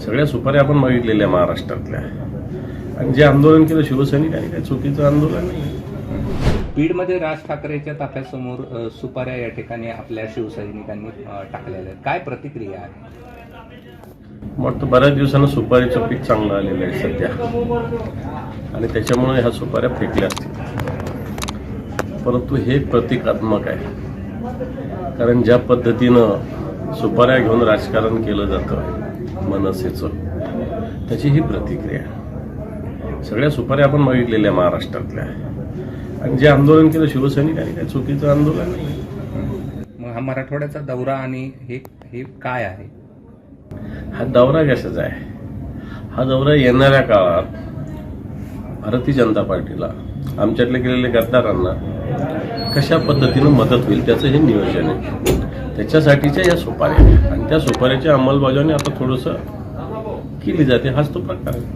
सगळ्या सुपाऱ्या आपण बघितलेल्या महाराष्ट्रातल्या. आणि जे आंदोलन केलं शिवसैनिकांनी काही चुकीचं आंदोलन नाही. बीडमध्ये राज ठाकरेच्या ताफ्यासमोर सुपाऱ्या या ठिकाणी आपल्या शिवसैनिकांनी टाकलेल्या आहेत. काय प्रतिक्रिया आहे? वाटतं बऱ्याच दिवसानं सुपारीचं पीक चांगलं आलेलं आहे सध्या. आणि त्याच्यामुळे ह्या सुपाऱ्या फेकल्या असतील. परंतु हे प्रतिकात्मक आहे. कारण ज्या पद्धतीनं सुपाऱ्या घेऊन राजकारण केलं जातं मनसेचं. त्याची ही प्रतिक्रिया. सगळ्या सुपाऱ्या आपण बघितलेल्या महाराष्ट्रातल्या. आणि जे आंदोलन केलं शिवसैनिकांनी काही चुकीचं आंदोलन. नाही मग हा मराठवाड्याचा दौरा आणि हे हे काय आहे? हा दौरा कशाचा आहे? हा दौरा येणाऱ्या काळात भारतीय जनता पार्टीला आमच्यातले गेलेले गद्दारांना कशा पद्धतीनं मदत होईल त्याचं हे नियोजन आहे. त्याच्यासाठीच्या या सुपाऱ्या. आणि त्या सुपाऱ्याची अंमलबजावणी आता थोडंसं केली जाते. हाच तो प्रकार आहे.